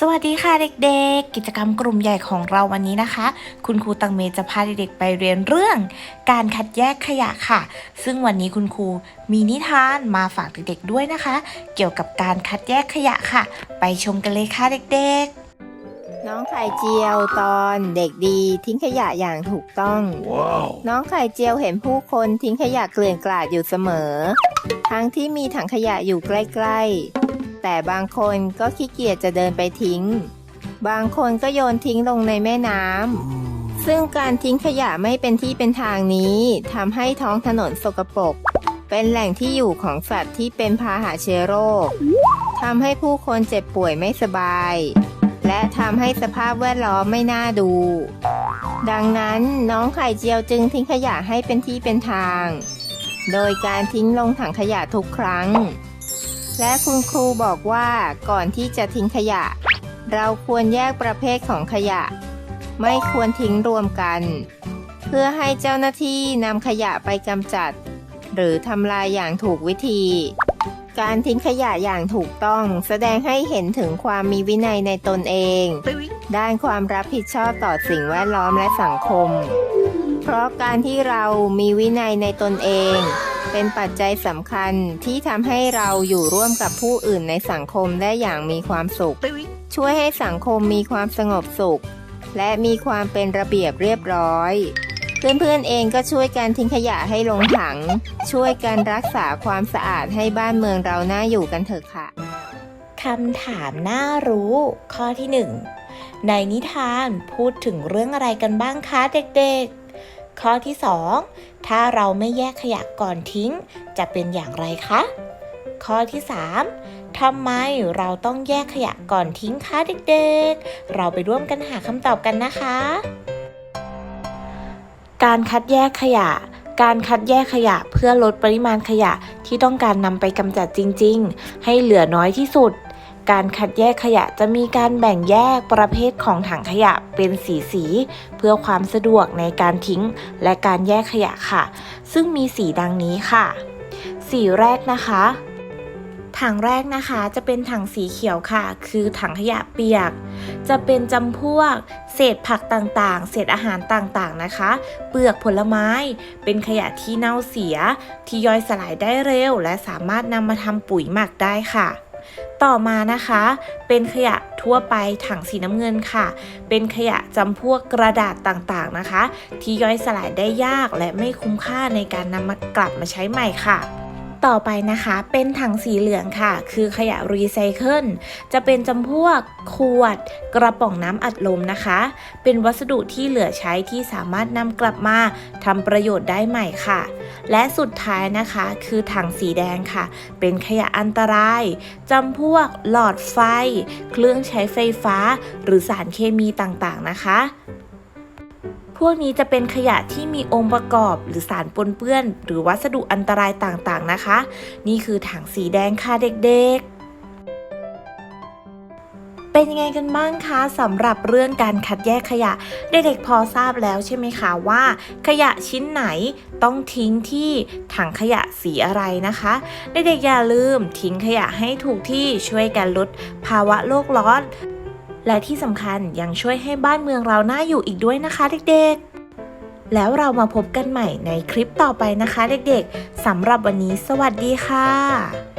สวัสดีค่ะเด็กๆ กิจกรรมกลุ่มใหญ่ของเราวันนี้นะคะ คุณครูตังเมจะพาเด็กๆไปเรียนเรื่อง การคัดแยกขยะค่ะ ซึ่งวันนี้คุณครูมีนิทานมาฝากเด็กๆด้วยนะคะ เกี่ยวกับการคัดแยกขยะค่ะ ไปชมกันเลยค่ะเด็กๆ น้องไข่เจียวตอนเด็กดีทิ้งขยะอย่างถูกต้อง Wow. น้องไข่เจียวเห็นผู้คนทิ้งขยะเกลื่อนกลาดอยู่เสมอ ทั้งที่มีถังขยะอยู่ใกล้ ๆ แต่บางคนก็ขี้เกียจจะเดินไปทิ้ง บางคนก็โยนทิ้งลงในแม่น้ำซึ่งการทิ้งขยะไม่เป็นที่เป็นทางนี้ทำให้ท้องถนนสกปรกเป็นแหล่งที่อยู่ของสัตว์ที่เป็นพาหะเชื้อโรคทำให้ผู้คนเจ็บป่วยไม่สบาย และทำให้สภาพแวดล้อมไม่น่าดู ดังนั้นน้องไข่เจียวจึงทิ้งขยะให้เป็นที่เป็นทาง โดยการทิ้งลงถังขยะทุกครั้ง และคุณครูบอกว่าก่อนที่จะทิ้งขยะ เราควรแยกประเภทของขยะ ไม่ควรทิ้งรวมกัน เพื่อให้เจ้าหน้าที่นำขยะไปกำจัด หรือทำลายอย่างถูกวิธี การทิ้งขยะอย่างถูกต้องแสดงให้เห็นถึงความมีวินัยในตนเอง ด้านความรับผิดชอบต่อสิ่งแวดล้อมและสังคม เพราะการที่เรามีวินัยในตนเอง เป็นปัจจัยสำคัญที่ทำให้เราอยู่ร่วมกับผู้อื่นในสังคมได้อย่างมีความสุข ช่วยให้สังคมมีความสงบสุข และมีความเป็นระเบียบเรียบร้อย เพื่อนๆเองก็ช่วยกันทิ้งขยะให้ลงถัง ช่วยกันรักษาความสะอาดให้บ้านเมืองเราน่าอยู่กันเถอะค่ะคำถามน่ารู้ ข้อที่1ในนิทานพูดถึงเรื่องอะไรกันบ้างคะเด็กๆ ข้อที่2 ถ้าเราไม่แยกขยะก่อนทิ้ง จะเป็นอย่างไรคะ ข้อที่ 3ทำไมเราต้องแยกขยะก่อนทิ้งคะเด็กๆ เราไปร่วมกันหาคำตอบกันนะคะ การคัดแยกขยะการคัดแยกขยะเพื่อลดปริมาณขยะที่ต้องการนำไปกำจัดจริง ๆ ให้เหลือน้อยที่สุด การคัดแยกขยะจะมีการแบ่งแยกประเภทของถังขยะเป็นสีสี เพื่อความสะดวกในการทิ้งและการแยกขยะค่ะ ซึ่งมีสีดังนี้ค่ะ สีแรกนะคะถังแรกนะคะจะเป็นถังสีเขียวค่ะ คือถังขยะเปียก จะเป็นจำพวก เศษผักต่างๆ เศษอาหารต่างๆนะคะ เปลือกผลไม้ เป็นขยะที่เน่าเสีย ที่ย่อยสลายได้เร็ว และสามารถนำมาทำปุ๋ยหมักได้ค่ะ ต่อมานะคะ เป็นขยะทั่วไปถังสีน้ำเงินค่ะ เป็นขยะจำพวกกระดาษต่างๆนะคะ ที่ย่อยสลายได้ยากและไม่คุ้มค่าในการนำมากลับมาใช้ใหม่ค่ะ ต่อไปนะคะ เป็นถังสีเหลืองค่ะ คือขยะรีไซเคิลจะเป็นจำพวกขวด กระป๋องน้ำอัดลมนะคะ เป็นวัสดุที่เหลือใช้ที่สามารถนำกลับมาทำประโยชน์ได้ใหม่ค่ะ และสุดท้ายนะคะคือถังสีแดงค่ะ เป็นขยะอันตรายจำพวกหลอดไฟ เครื่องใช้ไฟฟ้า หรือสารเคมีต่างๆนะคะ พวกนี้จะเป็นขยะที่มีองค์ประกอบหรือสารปนเปื้อน หรือวัสดุอันตรายต่างๆนะคะ นี่คือถังสีแดงค่ะเด็กๆเป็นยังไงกันบ้างคะสำหรับเรื่องการคัดแยกขยะเด็กๆพอทราบแล้วใช่ไหมคะว่า ขยะชิ้นไหนต้องทิ้งที่ถังขยะสีอะไรนะคะเด็กๆอย่าลืมทิ้งขยะให้ถูกที่ช่วยกันลดภาวะโลกร้อน และที่สำคัญยังช่วยให้บ้านเมืองเราน่าอยู่อีกด้วยนะคะเด็กๆ แล้วเรามาพบกันใหม่ในคลิปต่อไปนะคะเด็กๆสำหรับวันนี้สวัสดีค่ะ